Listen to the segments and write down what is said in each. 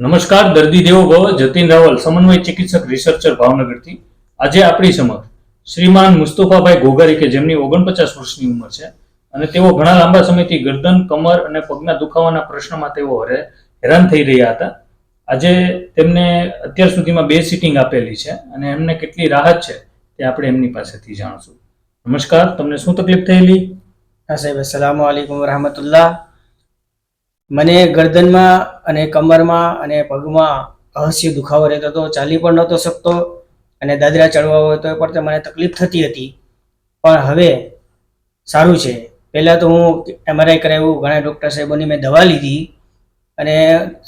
નમસ્કાર, દર્દી દેવો ભવ, જતીન રાવલ, સમન્વય ચિકિત્સક રિસર્ચર ભાવનગરથી. આજે આપણી સમક્ષ શ્રીમાન મુસ્તફાભાઈ ઘોઘારી કે જેમની ઓગણપચાસ વર્ષની ઉંમર છે અને તેઓ ઘણા લાંબા સમયથી ગરદન, કમર અને પગના દુખાવાના પ્રશ્નમાં તેઓ હરે- હેરાન થઈ રહ્યા હતા. આજે તેમને અત્યાર સુધીમાં બે સિટિંગ આપેલી છે અને એમને કેટલી રાહત છે તે આપણે એમની પાસેથી જાણશું. નમસ્કાર, તમને શું તકલીફ થયેલી? હા સાહેબ, અસલામ અલૈકુમ વરહમતુલ્લાહ. મને ગરદનમાં અને કમરમાં અને પગમાં અહસ્ય દુખાવો રહેતો હતો, ચાલી પણ નહોતો શકતો અને દાદરા ચડવા હોય તો પણ મને તકલીફ થતી હતી. પણ હવે સારું છે. પહેલાં તો હું એમઆરઆઈ કરાવ્યું, ઘણા ડૉક્ટર સાહેબોની મેં દવા લીધી અને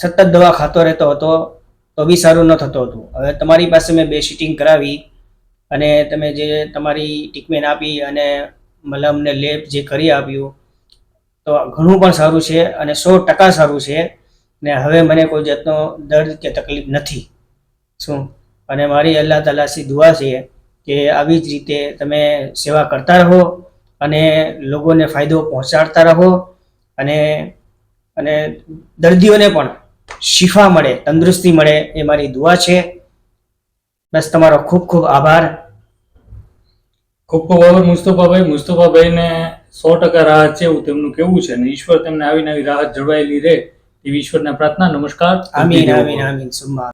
સતત દવા ખાતો રહેતો હતો તો બી સારું ન થતું હતું. હવે તમારી પાસે મેં બે સીટિંગ કરાવી અને તમે જે તમારી ટ્રીટમેન્ટ આપી અને મલમ ને લેપ જે કરી આપ્યું તો ઘણું પણ સારું છે અને સો ટકા સારું છે. ને હવે મને કોઈ જાતનો દર્દ કે તકલીફ નથી. શું? અને મારી અલ્લાહ તાલાથી દુઆ છે કે આવી જ રીતે તમે સેવા કરતા રહો અને લોકોને ફાયદો પહોંચાડતા રહો અને અને દર્દીઓને પણ શિફા મળે, તંદુરસ્તી મળે એ મારી દુઆ છે. બસ તમારો ખૂબ ખૂબ આભાર. ખૂબ ખૂબ આભાર મુસ્તફાભાઈ મુસ્તફાભાઈને સો ટકા રાહત છે એવું તેમનું કેવું છે અને ઈશ્વર તેમને આવી નવી રાહત જળવાયેલી રહે એવી ઈશ્વરને પ્રાર્થના. નમસ્કાર. આમીન આમીન આમીન સુમ્મા.